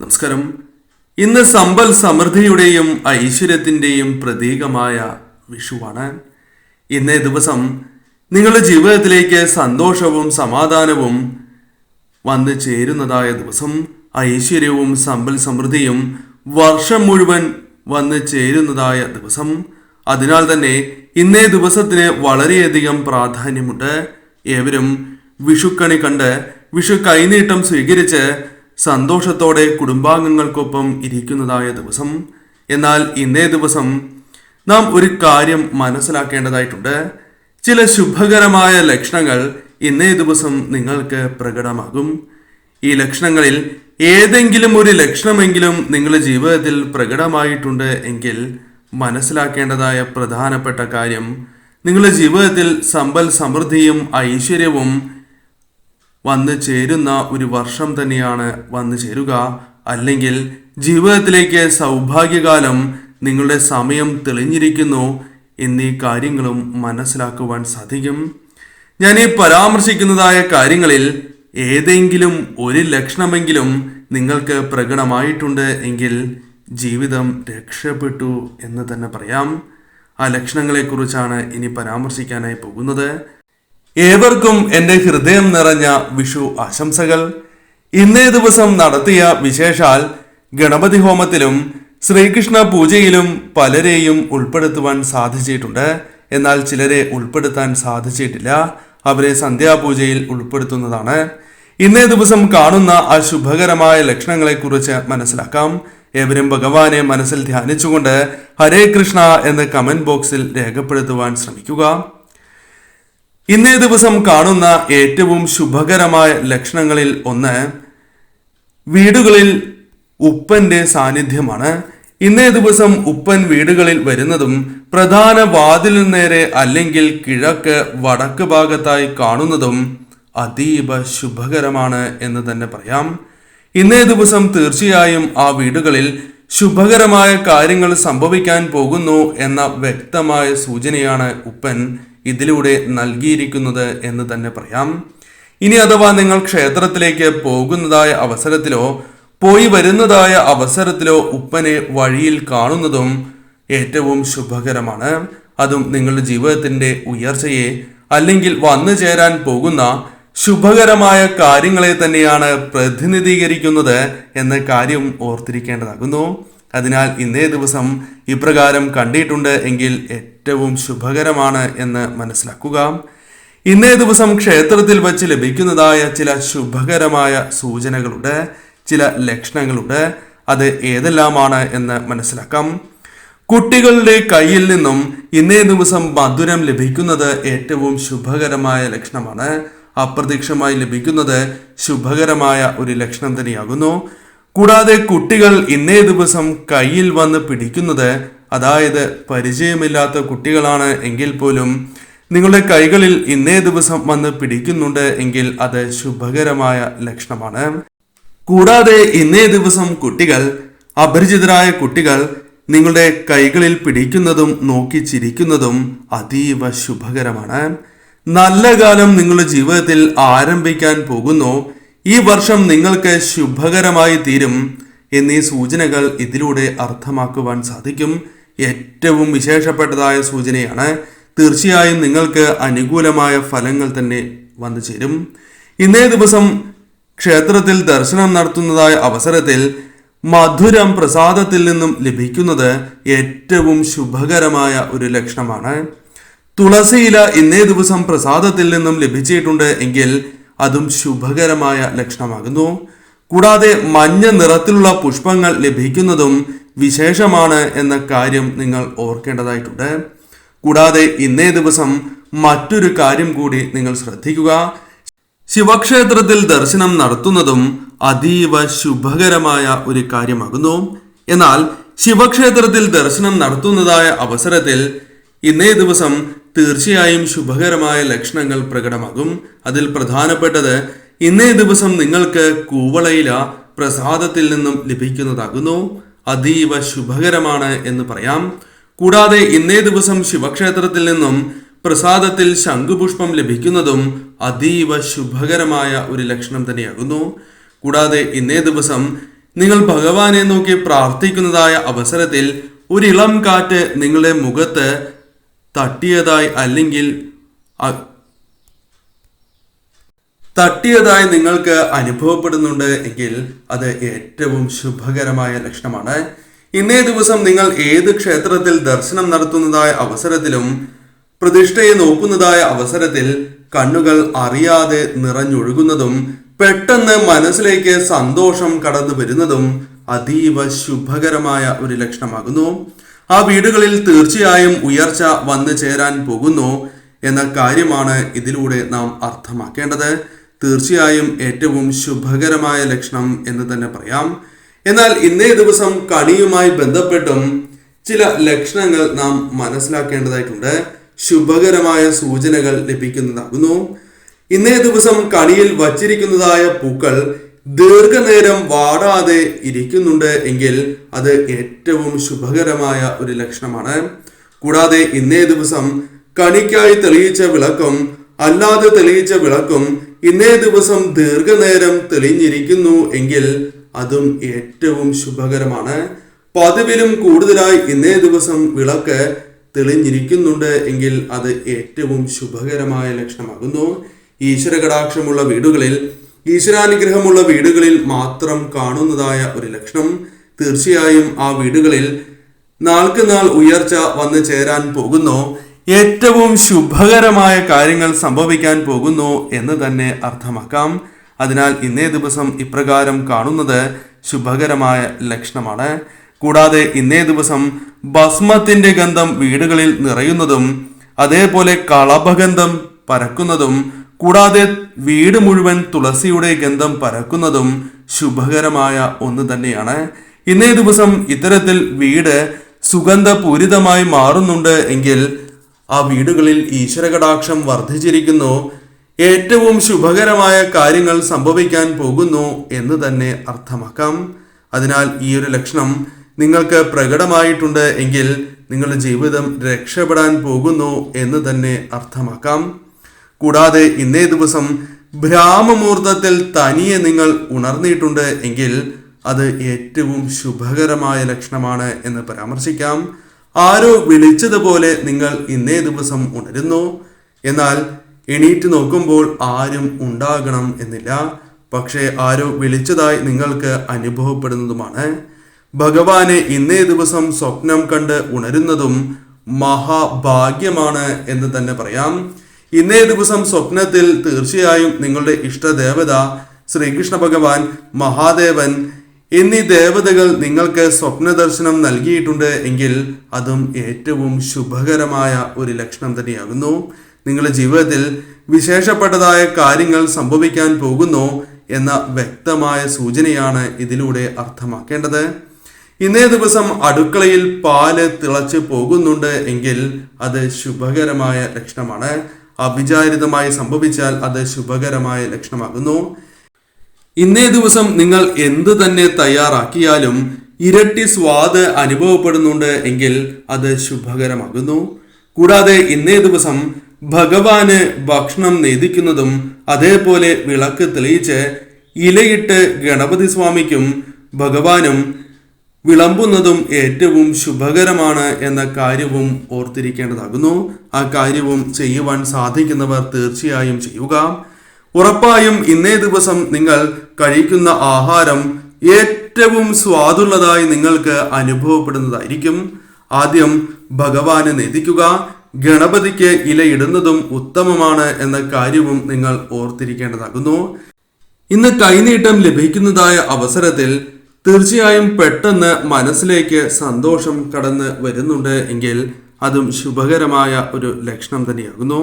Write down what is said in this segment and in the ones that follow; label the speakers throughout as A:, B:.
A: നമസ്കാരം. ഇന്ന് സമ്പൽ സമൃദ്ധിയുടെയും ഐശ്വര്യത്തിന്റെയും പ്രതീകമായ വിഷുവാണ്. ഇന്നേ ദിവസം നിങ്ങളുടെ ജീവിതത്തിലേക്ക് സന്തോഷവും സമാധാനവും വന്നു ചേരുന്നതായ ദിവസം ഐശ്വര്യവും സമ്പൽ സമൃദ്ധിയും വർഷം മുഴുവൻ വന്നു ചേരുന്നതായ ദിവസം. അതിനാൽ തന്നെ ഇന്നേ ദിവസത്തിന് വളരെയധികം പ്രാധാന്യമുണ്ട്. ഏവരും വിഷുക്കണി കണ്ട് വിഷു കൈനീട്ടം സ്വീകരിച്ച് സന്തോഷത്തോടെ കുടുംബാംഗങ്ങൾക്കൊപ്പം ഇരിക്കുന്നതായ ദിവസം. എന്നാൽ ഇന്നേ ദിവസം നാം ഒരു കാര്യം മനസ്സിലാക്കേണ്ടതായിട്ടുണ്ട്. ചില ശുഭകരമായ ലക്ഷണങ്ങൾ ഇന്നേ ദിവസം നിങ്ങൾക്ക് പ്രകടമാകും. ഈ ലക്ഷണങ്ങളിൽ ഏതെങ്കിലും ഒരു ലക്ഷണമെങ്കിലും നിങ്ങളുടെ ജീവിതത്തിൽ പ്രകടമായിട്ടുണ്ട് എങ്കിൽ മനസ്സിലാക്കേണ്ടതായ പ്രധാനപ്പെട്ട കാര്യം നിങ്ങളുടെ ജീവിതത്തിൽ സമ്പൽ സമൃദ്ധിയും ഐശ്വര്യവും വന്നു ചേരുന്ന ഒരു വർഷം തന്നെയാണ് വന്നു ചേരുക. അല്ലെങ്കിൽ ജീവിതത്തിലേക്ക് സൗഭാഗ്യകാലം നിങ്ങളുടെ സമയം തെളിഞ്ഞിരിക്കുന്നു എന്നീ കാര്യങ്ങളും മനസ്സിലാക്കുവാൻ സാധിക്കും. ഞാൻ ഈ പരാമർശിക്കുന്നതായ കാര്യങ്ങളിൽ ഏതെങ്കിലും ഒരു ലക്ഷണമെങ്കിലും നിങ്ങൾക്ക് പ്രകടമായിട്ടുണ്ട് എങ്കിൽ ജീവിതം രക്ഷപ്പെട്ടു എന്ന് തന്നെ പറയാം. ആ ലക്ഷണങ്ങളെക്കുറിച്ചാണ് ഇനി പരാമർശിക്കാനായി പോകുന്നത്. ഏവർക്കും എന്റെ ഹൃദയം നിറഞ്ഞ വിഷു ആശംസകൾ. ഇന്നേ ദിവസം നടത്തിയ വിശേഷാൽ ഗണപതി ഹോമത്തിലും ശ്രീകൃഷ്ണ പൂജയിലും പലരെയും ഉൾപ്പെടുത്തുവാൻ സാധിച്ചിട്ടുണ്ട്. എന്നാൽ ചിലരെ ഉൾപ്പെടുത്താൻ സാധിച്ചിട്ടില്ല. അവരെ സന്ധ്യാപൂജയിൽ ഉൾപ്പെടുത്തുന്നതാണ്. ഇന്നേ ദിവസം കാണുന്ന ആ ശുഭകരമായ ലക്ഷണങ്ങളെക്കുറിച്ച് മനസ്സിലാക്കാം. ഏവരും ഭഗവാനെ മനസ്സിൽ ധ്യാനിച്ചുകൊണ്ട് ഹരേ കൃഷ്ണ എന്ന് കമന്റ് ബോക്സിൽ രേഖപ്പെടുത്തുവാൻ ശ്രമിക്കുക. ഇന്നേ ദിവസം കാണുന്ന ഏറ്റവും ശുഭകരമായ ലക്ഷണങ്ങളിൽ ഒന്ന് വീടുകളിൽ ഉപ്പന്റെ സാന്നിധ്യമാണ്. ഇന്നേ ദിവസം ഉപ്പൻ വീടുകളിൽ വരുന്നതും പ്രധാന വാതിലിന് നേരെ അല്ലെങ്കിൽ കിഴക്ക് വടക്ക് ഭാഗത്തായി കാണുന്നതും അതീവ ശുഭകരമാണ് എന്ന് തന്നെ പറയാം. ഇന്നേ ദിവസം തീർച്ചയായും ആ വീടുകളിൽ ശുഭകരമായ കാര്യങ്ങൾ സംഭവിക്കാൻ പോകുന്നു എന്ന വ്യക്തമായ സൂചനയാണ് ഉപ്പൻ ഇതിലൂടെ നൽകിയിരിക്കുന്നത് എന്ന് തന്നെ പറയാം. ഇനി അഥവാ നിങ്ങൾ ക്ഷേത്രത്തിലേക്ക് പോകുന്നതായ അവസരത്തിലോ പോയി വരുന്നതായ അവസരത്തിലോ ഉപ്പനെ വഴിയിൽ കാണുന്നതും ഏറ്റവും ശുഭകരമാണ്. അതും നിങ്ങളുടെ ജീവിതത്തിന്റെ ഉയർച്ചയെ അല്ലെങ്കിൽ വന്നു ചേരാൻ പോകുന്ന ശുഭകരമായ കാര്യങ്ങളെ തന്നെയാണ് പ്രതിനിധീകരിക്കുന്നത് എന്ന കാര്യം ഓർത്തിരിക്കേണ്ടതാകുന്നു. അതിനാൽ ഇന്നേ ദിവസം ഇപ്രകാരം കണ്ടിട്ടുണ്ട് എങ്കിൽ ഏറ്റവും ശുഭകരമാണ് എന്ന് മനസ്സിലാക്കുക. ഇന്നേ ദിവസം ക്ഷേത്രത്തിൽ വച്ച് ലഭിക്കുന്നതായ ചില ശുഭകരമായ സൂചനകളുണ്ട് ചില ലക്ഷണങ്ങളുണ്ട്. അത് ഏതെല്ലാമാണ് എന്ന് മനസ്സിലാക്കാം. കുട്ടികളുടെ കയ്യിൽ നിന്നും ഇന്നേ ദിവസം മധുരം ലഭിക്കുന്നത് ഏറ്റവും ശുഭകരമായ ലക്ഷണമാണ്. അപ്രത്യക്ഷമായി ലഭിക്കുന്നത് ശുഭകരമായ ഒരു ലക്ഷണം തന്നെയാകുന്നു. കൂടാതെ കുട്ടികൾ ഇന്നേ ദിവസം കയ്യിൽ വന്ന് പിടിക്കുന്നത് അതായത് പരിചയമില്ലാത്ത കുട്ടികളാണ് എങ്കിൽ പോലും നിങ്ങളുടെ കൈകളിൽ ഇന്നേ ദിവസം വന്ന് പിടിക്കുന്നുണ്ട് എങ്കിൽ അത് ശുഭകരമായ ലക്ഷണമാണ്. കൂടാതെ ഇന്നേ ദിവസം കുട്ടികൾ അപരിചിതരായ കുട്ടികൾ നിങ്ങളുടെ കൈകളിൽ പിടിക്കുന്നതും നോക്കി ചിരിക്കുന്നതും അതീവ ശുഭകരമാണ്. നല്ല കാലം നിങ്ങളുടെ ജീവിതത്തിൽ ആരംഭിക്കാൻ പോകുന്നു. ഈ വർഷം നിങ്ങൾക്ക് ശുഭകരമായി തീരും എന്നീ സൂചനകൾ ഇതിലൂടെ അർത്ഥമാക്കുവാൻ സാധിക്കും. ഏറ്റവും വിശേഷപ്പെട്ടതായ സൂചനയാണ് തീർച്ചയായും നിങ്ങൾക്ക് അനുകൂലമായ ഫലങ്ങൾ തന്നെ വന്നു ചേരും. ഇന്നേ ദിവസം ക്ഷേത്രത്തിൽ ദർശനം നടത്തുന്നതായ അവസരത്തിൽ മധുരം പ്രസാദത്തിൽ നിന്നും ലഭിക്കുന്നത് ഏറ്റവും ശുഭകരമായ ഒരു ലക്ഷണമാണ്. തുളസിയില ഇന്നേ ദിവസം പ്രസാദത്തിൽ നിന്നും ലഭിച്ചിട്ടുണ്ട് എങ്കിൽ അതും ശുഭകരമായ ലക്ഷണമാകുന്നു. കൂടാതെ മഞ്ഞ നിറത്തിലുള്ള പുഷ്പങ്ങൾ ലഭിക്കുന്നതും വിശേഷമാണ് എന്ന കാര്യം നിങ്ങൾ ഓർക്കേണ്ടതായിട്ടുണ്ട്. കൂടാതെ ഇന്നേ ദിവസം മറ്റൊരു കാര്യം കൂടി നിങ്ങൾ ശ്രദ്ധിക്കുക. ശിവക്ഷേത്രത്തിൽ ദർശനം നടത്തുന്നതും അതീവ ശുഭകരമായ ഒരു കാര്യമാകുന്നു. എന്നാൽ ശിവക്ഷേത്രത്തിൽ ദർശനം നടത്തുന്നതായ അവസരത്തിൽ ഇന്നേ ദിവസം തീർച്ചയായും ശുഭകരമായ ലക്ഷണങ്ങൾ പ്രകടമാകും. അതിൽ പ്രധാനപ്പെട്ടത് ഇന്നേ ദിവസം നിങ്ങൾക്ക് കൂവളയില പ്രസാദത്തിൽ നിന്നും ലഭിക്കുന്നതാകുന്നു. അതീവ ശുഭകരമാണ് എന്ന് പറയാം. കൂടാതെ ഇന്നേ ദിവസം ശിവക്ഷേത്രത്തിൽ നിന്നും പ്രസാദത്തിൽ ശംഖുപുഷ്പം ലഭിക്കുന്നതും അതീവ ശുഭകരമായ ഒരു ലക്ഷണം തന്നെയാകുന്നു. കൂടാതെ ഇന്നേ ദിവസം നിങ്ങൾ ഭഗവാനെ നോക്കി പ്രാർത്ഥിക്കുന്നതായ അവസരത്തിൽ ഒരു ഇളം കാറ്റ് നിങ്ങളുടെ മുഖത്ത് തട്ടിയതായി അല്ലെങ്കിൽ തട്ടിയതായി നിങ്ങൾക്ക് അനുഭവപ്പെടുന്നുണ്ട് എങ്കിൽ അത് ഏറ്റവും ശുഭകരമായ ലക്ഷണമാണ്. ഇന്നേ ദിവസം നിങ്ങൾ ഏത് ക്ഷേത്രത്തിൽ ദർശനം നടത്തുന്നതായ അവസരത്തിലും പ്രതിഷ്ഠയെ നോക്കുന്നതായ അവസരത്തിൽ കണ്ണുകൾ അറിയാതെ നിറഞ്ഞൊഴുകുന്നതും പെട്ടെന്ന് മനസ്സിലേക്ക് സന്തോഷം കടന്നു വരുന്നതും അതീവ ശുഭകരമായ ഒരു ലക്ഷണമാകുന്നു. ആ വീടുകളിൽ തീർച്ചയായും ഉയർച്ച വന്നു ചേരാൻ പോകുന്നു എന്ന കാര്യമാണ് ഇതിലൂടെ നാം അർത്ഥമാക്കേണ്ടത്. തീർച്ചയായും ഏറ്റവും ശുഭകരമായ ലക്ഷണം എന്ന് തന്നെ പറയാം. എന്നാൽ ഇന്നേ ദിവസം കണിയുമായി ബന്ധപ്പെട്ടും ചില ലക്ഷണങ്ങൾ നാം മനസ്സിലാക്കേണ്ടതായിട്ടുണ്ട്. ശുഭകരമായ സൂചനകൾ ലഭിക്കുന്നതാകുന്നു. ഇന്നേ ദിവസം കണിയിൽ വച്ചിരിക്കുന്നതായ പൂക്കൾ ദീർഘനേരം വാടാതെ ഇരിക്കുന്നുണ്ട് എങ്കിൽ അത് ഏറ്റവും ശുഭകരമായ ഒരു ലക്ഷണമാണ്. കൂടാതെ ഇന്നേ ദിവസം കണിക്കായി തെളിയിച്ച വിളക്കും അല്ലാതെ തെളിയിച്ച വിളക്കും ഇന്നേ ദിവസം ദീർഘനേരം തെളിഞ്ഞിരിക്കുന്നു എങ്കിൽ അതും ഏറ്റവും ശുഭകരമാണ്. പതിവിലും കൂടുതലായി ഇന്നേ ദിവസം വിളക്ക് തെളിഞ്ഞിരിക്കുന്നുണ്ട് എങ്കിൽ അത് ഏറ്റവും ശുഭകരമായ ലക്ഷണമാകുന്നു. ഈശ്വര കടാക്ഷമുള്ള വീടുകളിൽ ഈശ്വരാനുഗ്രഹമുള്ള വീടുകളിൽ മാത്രം കാണുന്നതായ ഒരു ലക്ഷണം. തീർച്ചയായും ആ വീടുകളിൽ നാൾക്ക് നാൾ ഉയർച്ച വന്ന് ചേരാൻ പോകുന്നു. ഏറ്റവും ശുഭകരമായ കാര്യങ്ങൾ സംഭവിക്കാൻ പോകുന്നു എന്ന് തന്നെ അർത്ഥമാക്കാം. അതിനാൽ ഇന്നേ ദിവസം ഇപ്രകാരം കാണുന്നത് ശുഭകരമായ ലക്ഷണമാണ്. കൂടാതെ ഇന്നേ ദിവസം ഭസ്മത്തിന്റെ ഗന്ധം വീടുകളിൽ നിറയുന്നതും അതേപോലെ കളഭഗന്ധം പരക്കുന്നതും കൂടാതെ വീട് മുഴുവൻ തുളസിയുടെ ഗന്ധം പരക്കുന്നതും ശുഭകരമായ ഒന്ന് തന്നെയാണ്. ഇന്നേ ദിവസം ഇത്തരത്തിൽ വീട് സുഗന്ധപൂരിതമായി മാറുന്നുണ്ട് എങ്കിൽ ആ വീടുകളിൽ ഈശ്വരകടാക്ഷം വർദ്ധിച്ചിരിക്കുന്നു. ഏറ്റവും ശുഭകരമായ കാര്യങ്ങൾ സംഭവിക്കാൻ പോകുന്നു എന്ന് തന്നെ അർത്ഥമാക്കാം. അതിനാൽ ഈ ഒരു ലക്ഷണം നിങ്ങൾക്ക് പ്രകടമായിട്ടുണ്ട് എങ്കിൽ നിങ്ങളുടെ ജീവിതം രക്ഷപ്പെടാൻ പോകുന്നു എന്ന് തന്നെ അർത്ഥമാക്കാം. കൂടാതെ ഇന്നേ ദിവസം ബ്രാഹ്മമുഹൂർത്തത്തിൽ തനിയെ നിങ്ങൾ ഉണർന്നിട്ടുണ്ട് എങ്കിൽ അത് ഏറ്റവും ശുഭകരമായ ലക്ഷണമാണ് എന്ന് പരാമർശിക്കാം. ആരോ വിളിച്ചതുപോലെ നിങ്ങൾ ഇന്നേ ദിവസം ഉണരുന്നു. എന്നാൽ എണീറ്റ് നോക്കുമ്പോൾ ആരും ഉണ്ടാകണം എന്നില്ല. പക്ഷേ ആരോ വിളിച്ചതായി നിങ്ങൾക്ക് അനുഭവപ്പെടുന്നതുമാണ്. ഭഗവാനെ ഇന്നേ ദിവസം സ്വപ്നം കണ്ട് ഉണരുന്നതും മഹാഭാഗ്യമാണ് എന്ന് തന്നെ പറയാം. ഇന്നേ ദിവസം സ്വപ്നത്തിൽ തീർച്ചയായും നിങ്ങളുടെ ഇഷ്ടദേവത ശ്രീകൃഷ്ണ ഭഗവാൻ മഹാദേവൻ എന്നീ ദേവതകൾ നിങ്ങൾക്ക് സ്വപ്ന ദർശനം നൽകിയിട്ടുണ്ട് എങ്കിൽ അതും ഏറ്റവും ശുഭകരമായ ഒരു ലക്ഷണം തന്നെയാകുന്നു. നിങ്ങളുടെ ജീവിതത്തിൽ വിശേഷപ്പെട്ടതായ കാര്യങ്ങൾ സംഭവിക്കാൻ പോകുന്നു എന്ന വ്യക്തമായ സൂചനയാണ് ഇതിലൂടെ അർത്ഥമാക്കേണ്ടത്. ഇന്നേ ദിവസം അടുക്കളയിൽ പാൽ തിളച്ച് പോകുന്നുണ്ട് എങ്കിൽ അത് ശുഭകരമായ ലക്ഷണമാണ്. അവിചാരിതമായി സംഭവിച്ചാൽ അത് ശുഭകരമായ ലക്ഷണമാകുന്നു. ഇന്നേ ദിവസം നിങ്ങൾ എന്ത് തന്നെ തയ്യാറാക്കിയാലും ഇരട്ടി സ്വാദ് അനുഭവപ്പെടുന്നുണ്ട് എങ്കിൽ അത് ശുഭകരമാകുന്നു. കൂടാതെ ഇന്നേ ദിവസം ഭഗവാന് ഭക്ഷണം നേദിക്കുന്നതും അതേപോലെ വിളക്ക് തെളിയിച്ച് ഇലയിട്ട് ഗണപതി സ്വാമിക്കും ഭഗവാനും വിളമ്പുന്നതും ഏറ്റവും ശുഭകരമാണ് എന്ന കാര്യവും ഓർത്തിരിക്കേണ്ടതാകുന്നു. ആ കാര്യവും ചെയ്യുവാൻ സാധിക്കുന്നവർ തീർച്ചയായും ചെയ്യുക. ഉറപ്പായും ഇന്നേ ദിവസം നിങ്ങൾ കഴിക്കുന്ന ആഹാരം ഏറ്റവും സ്വാദുള്ളതായി നിങ്ങൾക്ക് അനുഭവപ്പെടുന്നതായിരിക്കും. ആദ്യം ഭഗവാനെ നേദിക്കുക ഗണപതിക്ക് ഇലയിടുന്നതും ഉത്തമമാണ് എന്ന കാര്യവും നിങ്ങൾ ഓർത്തിരിക്കേണ്ടതാകുന്നു. ഇന്ന് കൈനീട്ടം ലഭിക്കുന്നതായ അവസരത്തിൽ തീർച്ചയായും പെട്ടെന്ന് മനസ്സിലേക്ക് സന്തോഷം കടന്ന് വരുന്നുണ്ട് എങ്കിൽ അതും ശുഭകരമായ ഒരു ലക്ഷണം തന്നെയാകുന്നു.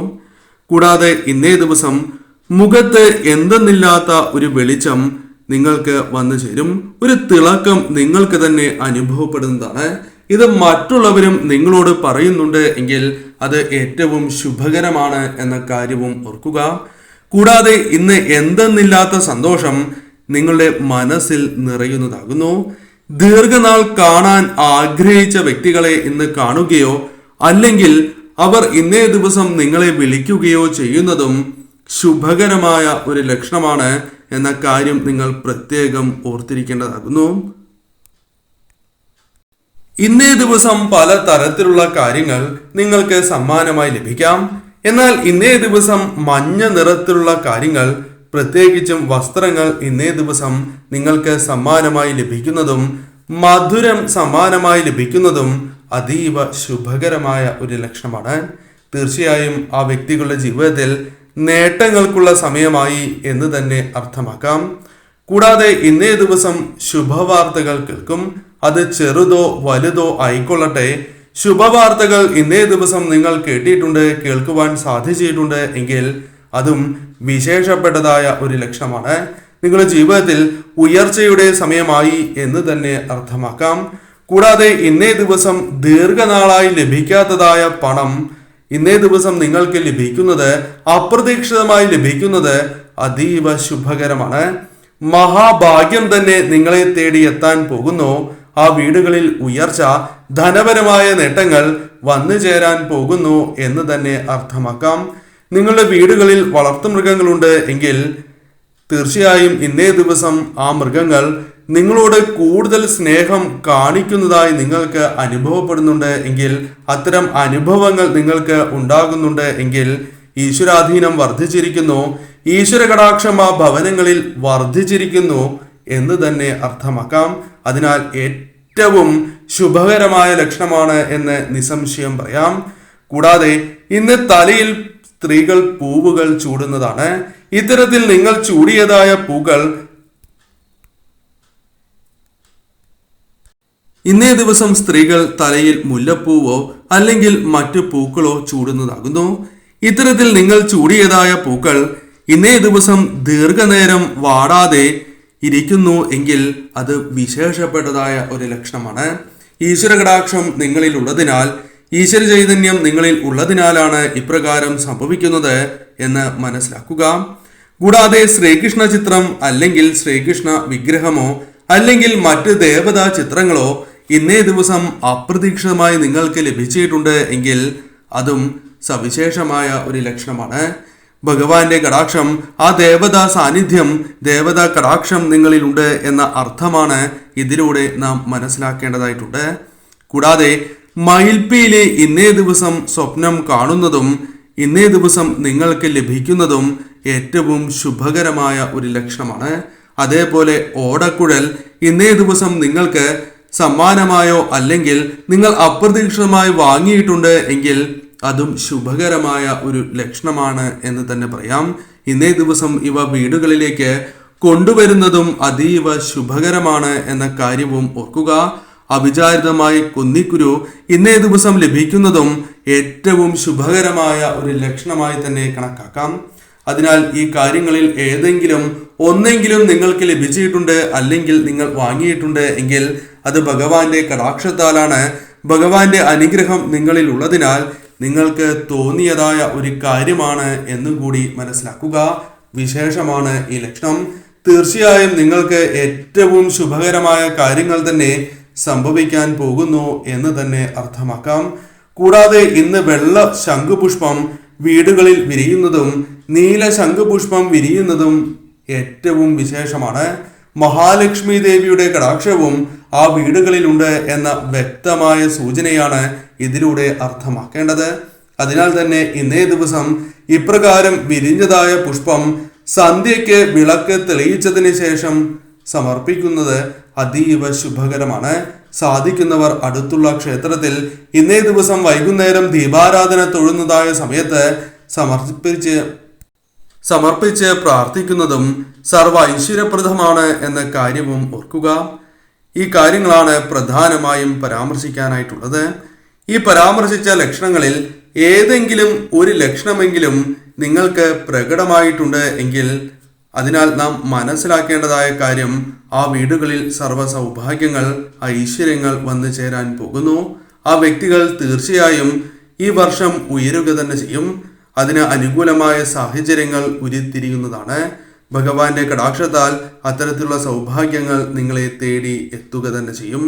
A: കൂടാതെ ഇന്നേ ദിവസം മുഖത്ത് എന്തെന്നില്ലാത്ത ഒരു വെളിച്ചം നിങ്ങൾക്ക് വന്നു ചേരും. ഒരു തിളക്കം നിങ്ങൾക്ക് തന്നെ അനുഭവപ്പെടുന്നതാണ്. ഇത് മറ്റുള്ളവരും നിങ്ങളോട് പറയുന്നുണ്ട് എങ്കിൽ അത് ഏറ്റവും ശുഭകരമാണ് എന്ന കാര്യവും ഓർക്കുക. കൂടാതെ ഇന്ന് എന്തെന്നില്ലാത്ത സന്തോഷം നിങ്ങളുടെ മനസ്സിൽ നിറയുന്നതാകുന്നു. ദീർഘനാൾ കാണാൻ ആഗ്രഹിച്ച വ്യക്തികളെ ഇന്ന് കാണുകയോ അല്ലെങ്കിൽ അവർ ഇന്നേ ദിവസം നിങ്ങളെ വിളിക്കുകയോ ചെയ്യുന്നതും ശുഭകരമായ ഒരു ലക്ഷണമാണ് എന്ന കാര്യം നിങ്ങൾ പ്രത്യേകം ഓർത്തിരിക്കേണ്ടതാകുന്നു. ഇന്നേ ദിവസം പല തരത്തിലുള്ള കാര്യങ്ങൾ നിങ്ങൾക്ക് സമ്മാനമായി ലഭിക്കാം. എന്നാൽ ഇന്നേ ദിവസം മഞ്ഞ നിറത്തിലുള്ള കാര്യങ്ങൾ പ്രത്യേകിച്ചും വസ്ത്രങ്ങൾ ഇന്നേ ദിവസം നിങ്ങൾക്ക് സമ്മാനമായി ലഭിക്കുന്നതും മധുരം സമ്മാനമായി ലഭിക്കുന്നതും അതീവ ശുഭകരമായ ഒരു ലക്ഷണമാണ്. തീർച്ചയായും ആ വ്യക്തികളുടെ ജീവിതത്തിൽ നേട്ടങ്ങൾക്കുള്ള സമയമായി എന്ന് തന്നെ അർത്ഥമാക്കാം. കൂടാതെ ഇന്നേ ദിവസം ശുഭവാർത്തകൾ കേൾക്കും. അത് ചെറുതോ വലുതോ ആയിക്കൊള്ളട്ടെ. ശുഭവാർത്തകൾ ഇന്നേ ദിവസം നിങ്ങൾ കേട്ടിട്ടുണ്ട് കേൾക്കുവാൻ സാധിച്ചിട്ടുണ്ട് എങ്കിൽ അതും വിശേഷപ്പെട്ടതായ ഒരു ലക്ഷണമാണ്. നിങ്ങളുടെ ജീവിതത്തിൽ ഉയർച്ചയുടെ സമയമായി എന്ന് തന്നെ അർത്ഥമാക്കാം. കൂടാതെ ഇന്നേ ദിവസം ദീർഘനാളായി ലഭിക്കാത്തതായ പണം ഇന്നേ ദിവസം നിങ്ങൾക്ക് ലഭിക്കുന്നത് അപ്രതീക്ഷിതമായി ലഭിക്കുന്നത് അതീവ ശുഭകരമാണ്. മഹാഭാഗ്യം തന്നെ നിങ്ങളെ തേടി എത്താൻ പോകുന്നു. ആ വീടുകളിൽ ഉയർച്ച ധനപരമായ നേട്ടങ്ങൾ വന്നു ചേരാൻ പോകുന്നു എന്ന് തന്നെ അർത്ഥമാക്കാം. നിങ്ങളുടെ വീടുകളിൽ വളർത്തുമൃഗങ്ങളുണ്ട് എങ്കിൽ തീർച്ചയായും ഇന്നേ ദിവസം ആ മൃഗങ്ങൾ നിങ്ങളോട് കൂടുതൽ സ്നേഹം കാണിക്കുന്നതായി നിങ്ങൾക്ക് അനുഭവപ്പെടുന്നുണ്ട് എങ്കിൽ അത്തരം അനുഭവങ്ങൾ നിങ്ങൾക്ക് ഉണ്ടാകുന്നുണ്ട് എങ്കിൽ ഈശ്വരാധീനം വർദ്ധിച്ചിരിക്കുന്നു. ഈശ്വര കടാക്ഷം ആ ഭവനങ്ങളിൽ വർദ്ധിച്ചിരിക്കുന്നു എന്ന് തന്നെ അർത്ഥമാക്കാം. അതിനാൽ ഏറ്റവും ശുഭകരമായ ലക്ഷണമാണ് എന്ന് നിസ്സംശയം പറയാം. കൂടാതെ ഇന്ന് തലയിൽ സ്ത്രീകൾ പൂവുകൾ ചൂടുന്നതാണ്. ഇത്തരത്തിൽ നിങ്ങൾ ചൂടിയതായ പൂക്കൾ ഇന്നേ ദിവസം സ്ത്രീകൾ തലയിൽ മുല്ലപ്പൂവോ അല്ലെങ്കിൽ മറ്റു പൂക്കളോ ചൂടുന്നതാകുന്നു. ഇത്തരത്തിൽ നിങ്ങൾ ചൂടിയതായ പൂക്കൾ ഇന്നേ ദിവസം ദീർഘനേരം വാടാതെ ഇരിക്കുന്നു എങ്കിൽ അത് വിശേഷപ്പെട്ടതായ ഒരു ലക്ഷണമാണ്. ഈശ്വര കടാക്ഷം നിങ്ങളിൽ ഉള്ളതിനാൽ ഈശ്വര ചൈതന്യം നിങ്ങളിൽ ഉള്ളതിനാലാണ് ഇപ്രകാരം സംഭവിക്കുന്നത് എന്ന് മനസ്സിലാക്കുക. കൂടാതെ ശ്രീകൃഷ്ണ ചിത്രം അല്ലെങ്കിൽ ശ്രീകൃഷ്ണ വിഗ്രഹമോ അല്ലെങ്കിൽ മറ്റ് ദേവതാ ചിത്രങ്ങളോ ഇന്നേ ദിവസം അപ്രതീക്ഷിതമായി നിങ്ങൾക്ക് ലഭിച്ചിട്ടുണ്ട് എങ്കിൽ അതും സവിശേഷമായ ഒരു ലക്ഷണമാണ്. ഭഗവാന്റെ കടാക്ഷം ആ ദേവതാ സാന്നിധ്യം ദേവതാ കടാക്ഷം നിങ്ങളിലുണ്ട് എന്ന അർത്ഥമാണ് ഇതിലൂടെ നാം മനസ്സിലാക്കേണ്ടതായിട്ടുണ്ട്. കൂടാതെ മയിൽപ്പിയിലെ ഇന്നേ ദിവസം സ്വപ്നം കാണുന്നതും ഇന്നേ ദിവസം നിങ്ങൾക്ക് ലഭിക്കുന്നതും ഏറ്റവും ശുഭകരമായ ഒരു ലക്ഷണമാണ്. അതേപോലെ ഓടക്കുഴൽ ഇന്നേ ദിവസം നിങ്ങൾക്ക് സമ്മാനമായോ അല്ലെങ്കിൽ നിങ്ങൾ അപ്രതീക്ഷിതമായി വാങ്ങിയിട്ടുണ്ട് എങ്കിൽ അതും ശുഭകരമായ ഒരു ലക്ഷണമാണ് എന്ന് തന്നെ പറയാം. ഇന്നേ ദിവസം ഇവ വീടുകളിലേക്ക് കൊണ്ടുവരുന്നതും അതീവ ശുഭകരമാണ് എന്ന കാര്യവും ഓർക്കുക. അവിചാരിതമായി കുന്നിക്കുരു ഇന്നേ ദിവസം ലഭിക്കുന്നതും ഏറ്റവും ശുഭകരമായ ഒരു ലക്ഷണമായി തന്നെ കണക്കാക്കാം. അതിനാൽ ഈ കാര്യങ്ങളിൽ ഏതെങ്കിലും ഒന്നെങ്കിലും നിങ്ങൾക്ക് ലഭിച്ചിട്ടുണ്ട് അല്ലെങ്കിൽ നിങ്ങൾ വാങ്ങിയിട്ടുണ്ട് എങ്കിൽ അത് ഭഗവാന്റെ കടാക്ഷത്താലാണ്. ഭഗവാന്റെ അനുഗ്രഹം നിങ്ങളിൽ ഉള്ളതിനാൽ നിങ്ങൾക്ക് തോന്നിയതായ ഒരു കാര്യമാണ് എന്നും കൂടി മനസ്സിലാക്കുക. വിശേഷമാണ് ഈ ലക്ഷണം. തീർച്ചയായും നിങ്ങൾക്ക് ഏറ്റവും ശുഭകരമായ കാര്യങ്ങൾ തന്നെ സംഭവിക്കാൻ പോകുന്നു എന്ന് തന്നെ അർത്ഥമാക്കാം. കൂടാതെ ഇന്ന് വെള്ള ശംഖുപുഷ്പം വീടുകളിൽ വിരിയുന്നതും നീല ശംഖുപുഷ്പം വിരിയുന്നതും ഏറ്റവും വിശേഷമാണ്. മഹാലക്ഷ്മി ദേവിയുടെ കടാക്ഷവും ആ വീടുകളിലുണ്ട് എന്ന വ്യക്തമായ സൂചനയാണ് ഇതിലൂടെ അർത്ഥമാക്കേണ്ടത്. അതിനാൽ തന്നെ ഇന്നേ ദിവസം ഇപ്രകാരം വിരിഞ്ഞതായ പുഷ്പം സന്ധ്യയ്ക്ക് വിളക്ക് തെളിയിച്ചതിന് ശേഷം സമർപ്പിക്കുന്നത് അതീവ ശുഭകരമാണ്. സാധിക്കുന്നവർ അടുത്തുള്ള ക്ഷേത്രത്തിൽ ഇന്നേ ദിവസം വൈകുന്നേരം ദീപാരാധന തൊഴുന്നതായ സമയത്ത് സമർപ്പിച്ച് സമർപ്പിച്ച് പ്രാർത്ഥിക്കുന്നതും സർവ ഐശ്വര്യപ്രദമാണ് എന്ന കാര്യവും ഓർക്കുക. ഈ കാര്യങ്ങളാണ് പ്രധാനമായും പരാമർശിക്കാനായിട്ടുള്ളത്. ഈ പരാമർശിച്ച ലക്ഷണങ്ങളിൽ ഏതെങ്കിലും ഒരു ലക്ഷണമെങ്കിലും നിങ്ങൾക്ക് പ്രകടമായിട്ടുണ്ട് എങ്കിൽ അതിനാൽ നാം മനസ്സിലാക്കേണ്ടതായ കാര്യം ആ വീടുകളിൽ സർവ സൗഭാഗ്യങ്ങൾ ഐശ്വര്യങ്ങൾ വന്നു ചേരാൻ പോകുന്നു. ആ വ്യക്തികൾ തീർച്ചയായും ഈ വർഷം ഉയരുക തന്നെ ചെയ്യും. അതിന് അനുകൂലമായ സാഹചര്യങ്ങൾ ഉരുത്തിരിയുന്നതാണ്. ഭഗവാന്റെ കടാക്ഷത്താൽ അത്തരത്തിലുള്ള സൗഭാഗ്യങ്ങൾ നിങ്ങളെ തേടി എത്തുക തന്നെ ചെയ്യും.